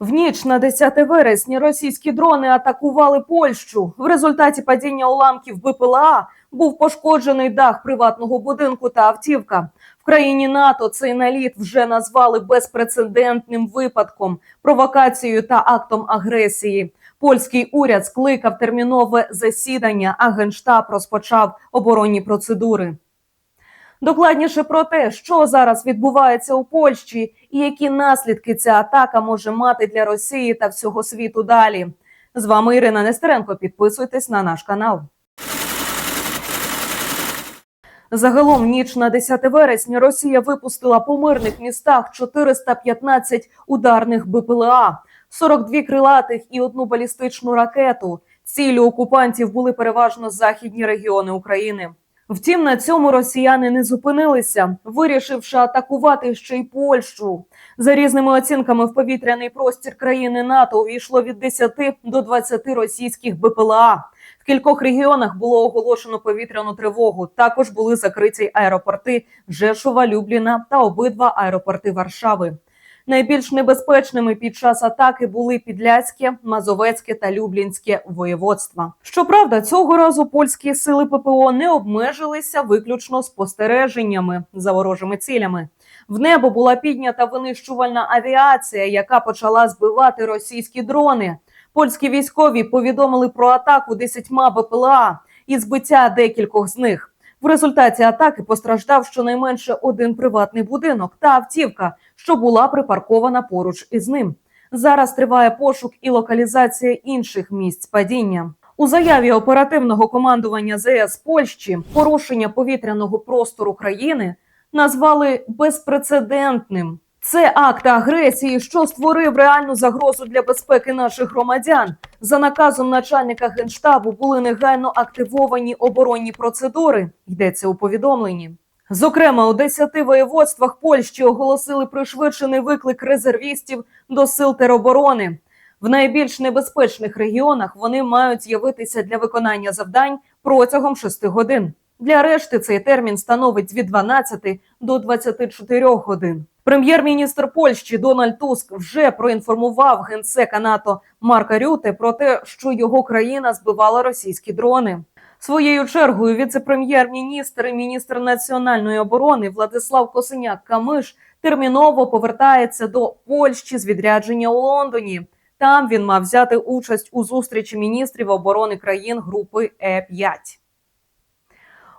В ніч на 10 вересня російські дрони атакували Польщу. В результаті падіння уламків БПЛА був пошкоджений дах приватного будинку та автівка. В країні НАТО цей наліт вже назвали безпрецедентним випадком, провокацією та актом агресії. Польський уряд скликав термінове засідання, а генштаб розпочав оборонні процедури. Докладніше про те, що зараз відбувається у Польщі, і які наслідки ця атака може мати для Росії та всього світу далі. З вами Ірина Нестеренко. Підписуйтесь на наш канал. Загалом, ніч на 10 вересня Росія випустила по мирних містах 415 ударних БПЛА, 42 крилатих і одну балістичну ракету. Цілі окупантів були переважно західні регіони України. Втім, на цьому росіяни не зупинилися, вирішивши атакувати ще й Польщу. За різними оцінками, в повітряний простір країни НАТО увійшло від 10 до 20 російських БПЛА. В кількох регіонах було оголошено повітряну тривогу. Також були закриті аеропорти Жешова, Любліна та обидва аеропорти Варшави. Найбільш небезпечними під час атаки були Підляцьке, Мазовецьке та Люблінське воєводства. Щоправда, цього разу польські сили ППО не обмежилися виключно спостереженнями за ворожими цілями. В небо була піднята винищувальна авіація, яка почала збивати російські дрони. Польські військові повідомили про атаку десятьма БПЛА і збиття декількох з них. В результаті атаки постраждав щонайменше один приватний будинок та автівка, що була припаркована поруч із ним. Зараз триває пошук і локалізація інших місць падіння. У заяві оперативного командування ЗС Польщі порушення повітряного простору країни назвали безпрецедентним. Це акт агресії, що створив реальну загрозу для безпеки наших громадян. За наказом начальника генштабу були негайно активовані оборонні процедури. Йдеться у повідомленні. Зокрема, у 10 воєводствах Польщі оголосили пришвидшений виклик резервістів до сил тероборони. В найбільш небезпечних регіонах вони мають з'явитися для виконання завдань протягом 6 годин. Для решти цей термін становить від 12 до 24 годин. Прем'єр-міністр Польщі Дональд Туск вже проінформував генсека НАТО Марка Рюте про те, що його країна збивала російські дрони. Своєю чергою віце-прем'єр-міністр і міністр національної оборони Владислав Косиняк Камиш терміново повертається до Польщі з відрядження у Лондоні. Там він мав взяти участь у зустрічі міністрів оборони країн групи Е5.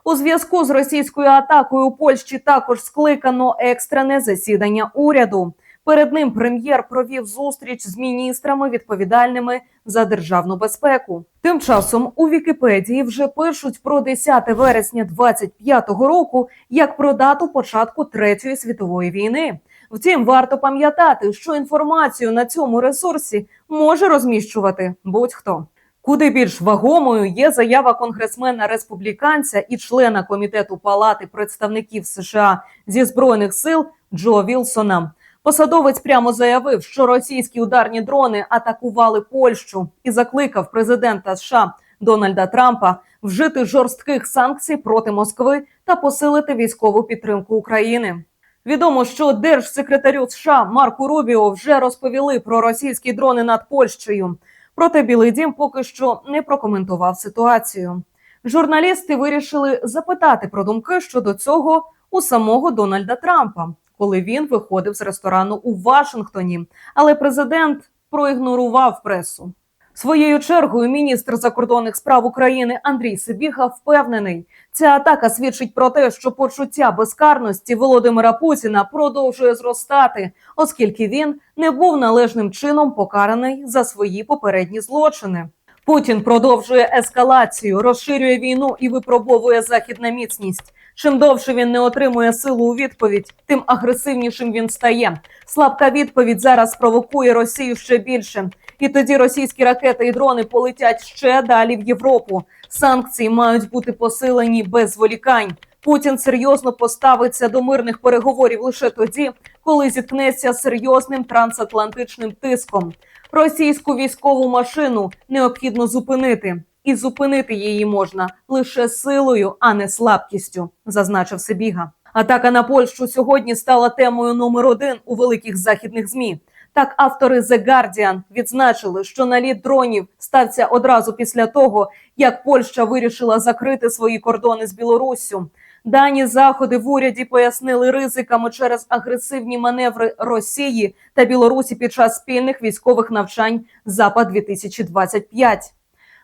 У зв'язку з російською атакою у Польщі також скликано екстрене засідання уряду. Перед ним прем'єр провів зустріч з міністрами, відповідальними за державну безпеку. Тим часом у Вікіпедії вже пишуть про 10 вересня 25-го року як про дату початку Третьої світової війни. Втім, варто пам'ятати, що інформацію на цьому ресурсі може розміщувати будь-хто. Куди більш вагомою є заява конгресмена республіканця і члена комітету Палати представників США зі збройних сил Джо Вілсона. Посадовець прямо заявив, що російські ударні дрони атакували Польщу і закликав президента США Дональда Трампа вжити жорстких санкцій проти Москви та посилити військову підтримку України. Відомо, що держсекретарю США Марку Рубіо вже розповіли про російські дрони над Польщею. Проте Білий Дім поки що не прокоментував ситуацію. Журналісти вирішили запитати про думки щодо цього у самого Дональда Трампа, коли він виходив з ресторану у Вашингтоні. Але президент проігнорував пресу. Своєю чергою міністр закордонних справ України Андрій Сибіга впевнений, ця атака свідчить про те, що почуття безкарності Володимира Путіна продовжує зростати, оскільки він не був належним чином покараний за свої попередні злочини. Путін продовжує ескалацію, розширює війну і випробовує західна міцність. Чим довше він не отримує силу у відповідь, тим агресивнішим він стає. Слабка відповідь зараз провокує Росію ще більше. І тоді російські ракети і дрони полетять ще далі в Європу. Санкції мають бути посилені без зволікань. Путін серйозно поставиться до мирних переговорів лише тоді, коли зіткнеться з серйозним трансатлантичним тиском. Російську військову машину необхідно зупинити, і зупинити її можна лише силою, а не слабкістю, зазначив Сибіга. Атака на Польщу сьогодні стала темою номер один у великих західних змі. Так, автори The Guardian відзначили, що наліт дронів стався одразу після того, як Польща вирішила закрити свої кордони з Білоруссю. Дані заходи в уряді пояснили ризиками через агресивні маневри Росії та Білорусі під час спільних військових навчань Запад 2025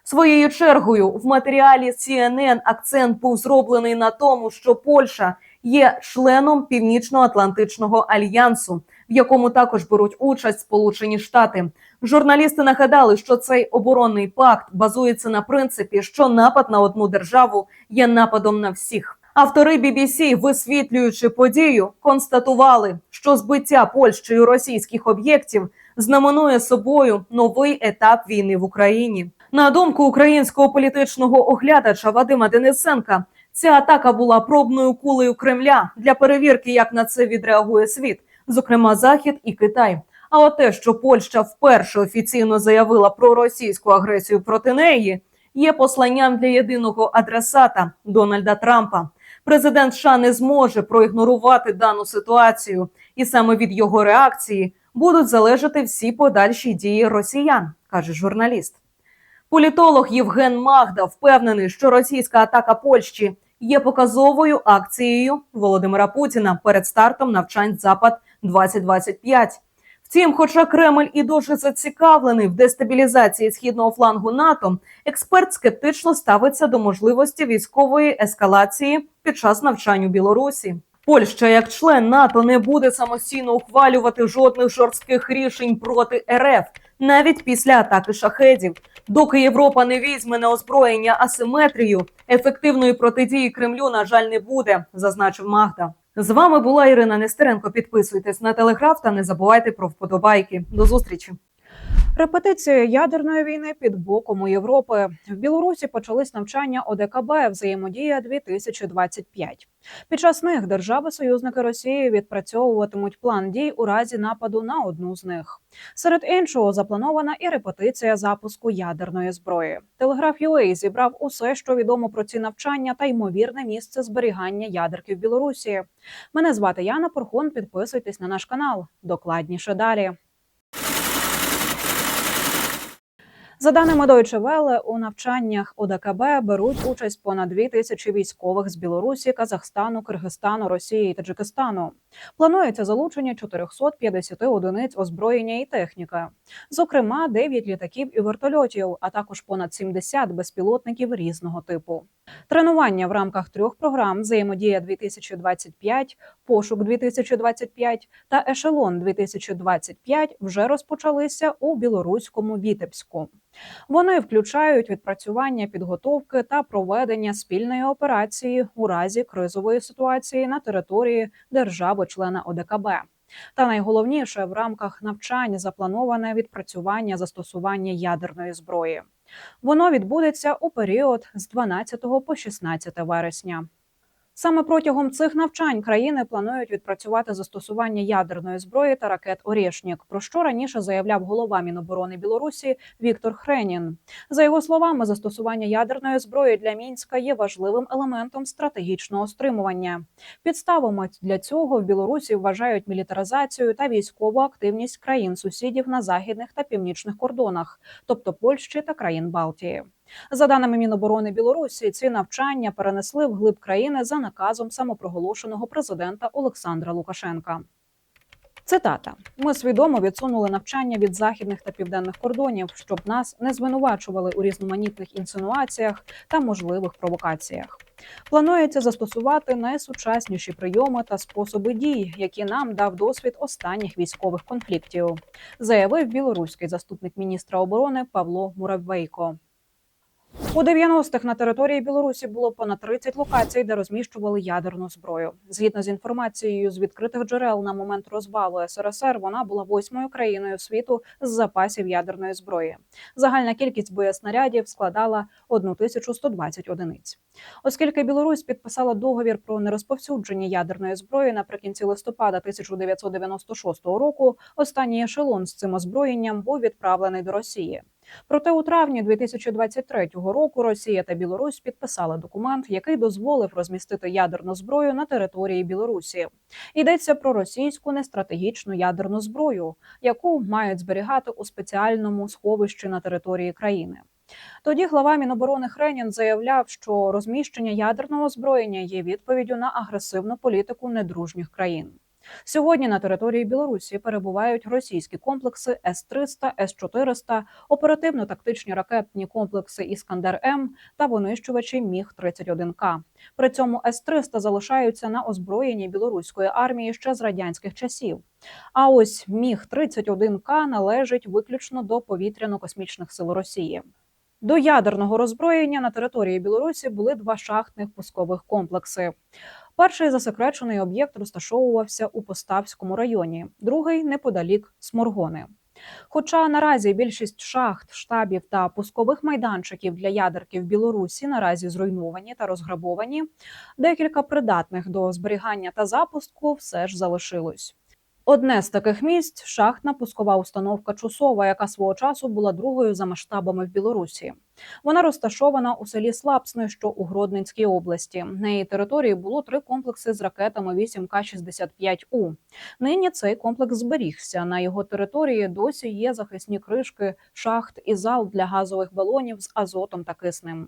Своєю чергою в матеріалі CNN акцент був зроблений на тому, що Польща є членом Північно-Атлантичного альянсу, в якому також беруть участь Сполучені Штати. Журналісти нагадали, що цей оборонний пакт базується на принципі, що напад на одну державу є нападом на всіх. Автори BBC, висвітлюючи подію, констатували, що збиття Польщею російських об'єктів знаменує собою новий етап війни в Україні. На думку українського політичного оглядача Вадима Денисенка, ця атака була пробною кулею Кремля для перевірки, як на це відреагує світ, зокрема Захід і Китай. А от те, що Польща вперше офіційно заявила про російську агресію проти неї, є посланням для єдиного адресата Дональда Трампа. Президент США не зможе проігнорувати дану ситуацію, і саме від його реакції будуть залежати всі подальші дії росіян, каже журналіст. Політолог Євген Магда впевнений, що російська атака Польщі є показовою акцією Володимира Путіна перед стартом навчань Запад 2025 Втім, хоча Кремль і дуже зацікавлений в дестабілізації східного флангу НАТО, експерт скептично ставиться до можливості військової ескалації під час навчань у Білорусі. Польща, як член НАТО, не буде самостійно ухвалювати жодних жорстких рішень проти РФ навіть після атаки шахедів. Доки Європа не візьме на озброєння асиметрію, ефективної протидії Кремлю, на жаль, не буде, зазначив Магда. З вами була Ірина Нестеренко. Підписуйтесь на телеграф та не забувайте про вподобайки. До зустрічі. Репетиція ядерної війни під боком у Європи в Білорусі почались навчання ОДКБ взаємодія 2025 Під час них держави-союзники Росії відпрацьовуватимуть план дій у разі нападу на одну з них. Серед іншого запланована і репетиція запуску ядерної зброї. Телеграф UA зібрав усе, що відомо про ці навчання та ймовірне місце зберігання ядерки в Білорусі. Мене звати Яна Порхун. Підписуйтесь на наш канал. Докладніше далі. За даними Deutsche Welle, у навчаннях ОДКБ беруть участь понад дві тисячі військових з Білорусі, Казахстану, Киргизстану, Росії і Таджикистану. Планується залучення 450 одиниць озброєння і техніки, зокрема 9 літаків і вертольотів, а також понад 70 безпілотників різного типу. Тренування в рамках трьох програм взаємодія 2025 пошук 2025 та ешелон 2025 вже розпочалися у білоруському Вітебську. Вони включають відпрацювання підготовки та проведення спільної операції у разі кризової ситуації на території держави-члена ОДКБ. Та найголовніше в рамках навчань заплановане відпрацювання застосування ядерної зброї. Воно відбудеться у період з 12 по 16 вересня. Саме протягом цих навчань країни планують відпрацювати застосування ядерної зброї та ракет Орєшнік, про що раніше заявляв голова Міноборони Білорусі Віктор Хренін. За його словами, застосування ядерної зброї для мінська є важливим елементом стратегічного стримування. Підставами для цього в Білорусі вважають мілітаризацію та військову активність країн сусідів на західних та північних кордонах, тобто Польщі та країн Балтії. За даними Міноборони Білорусі, ці навчання перенесли вглиб країни за наказом самопроголошеного президента Олександра Лукашенка. Цитата: ми свідомо відсунули навчання від західних та південних кордонів, щоб нас не звинувачували у різноманітних інсинуаціях та можливих провокаціях. Планується застосувати найсучасніші прийоми та способи дій, які нам дав досвід останніх військових конфліктів, заявив білоруський заступник міністра оборони Павло Муравейко. У 90-х на території Білорусі було понад 30 локацій, де розміщували ядерну зброю. Згідно з інформацією з відкритих джерел на момент розвалу СРСР, вона була восьмою країною світу з запасів ядерної зброї. Загальна кількість боєснарядів складала 1120 одиниць. Оскільки Білорусь підписала договір про нерозповсюдження ядерної зброї наприкінці листопада 1996 року, останній ешелон з цим озброєнням був відправлений до Росії. Проте у травні 2023 року Росія та Білорусь підписали документ, який дозволив розмістити ядерну зброю на території Білорусі. Йдеться про російську нестратегічну ядерну зброю, яку мають зберігати у спеціальному сховищі на території країни. Тоді глава Міноборони Хренін заявляв, що розміщення ядерного озброєння є відповіддю на агресивну політику недружніх країн. Сьогодні на території Білорусі перебувають російські комплекси С-300, С-400, оперативно-тактичні ракетні комплекси Іскандер М та винищувачі Міг 31 К. При цьому С-300 залишаються на озброєнні білоруської армії ще з радянських часів. А ось Міг 31 К належить виключно до повітряно-космічних сил Росії. До ядерного роззброєння на території Білорусі були два шахтних пускових комплекси. Перший засекречений об'єкт розташовувався у Поставському районі, другий неподалік Сморгони. Хоча наразі більшість шахт, штабів та пускових майданчиків для ядерки в Білорусі наразі зруйновані та розграбовані, декілька придатних до зберігання та запуску все ж залишилось. Одне з таких місць шахтна пускова установка Чусова, яка свого часу була другою за масштабами в Білорусі. Вона розташована у селі Слапсне, що у Гродненській області. На її території було три комплекси з ракетами 8К-65У. Нині цей комплекс зберігся. На його території досі є захисні кришки, шахт і зал для газових балонів з азотом та киснем.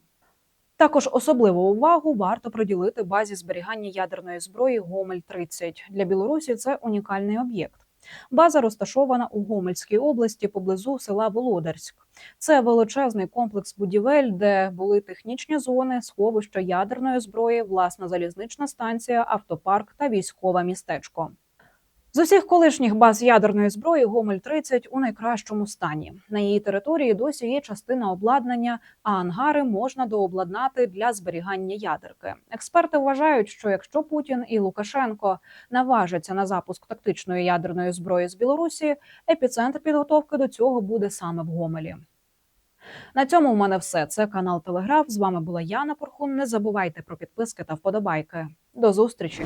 Також особливу увагу варто приділити базі зберігання ядерної зброї Гомель 30 Для Білорусі це унікальний об'єкт. База розташована у Гомельській області поблизу села Володарськ. Це величезний комплекс будівель, де були технічні зони, сховища ядерної зброї, власна залізнична станція, автопарк та військове містечко. З усіх колишніх баз ядерної зброї Гомель 30 у найкращому стані. На її території досі є частина обладнання, а ангари можна дообладнати для зберігання ядерки. Експерти вважають, що якщо Путін і Лукашенко наважаться на запуск тактичної ядерної зброї з Білорусі, епіцентр підготовки до цього буде саме в Гомелі. На цьому у мене все. Це канал Телеграф. З вами була Яна Порхун. Не забувайте про підписки та вподобайки. До зустрічі.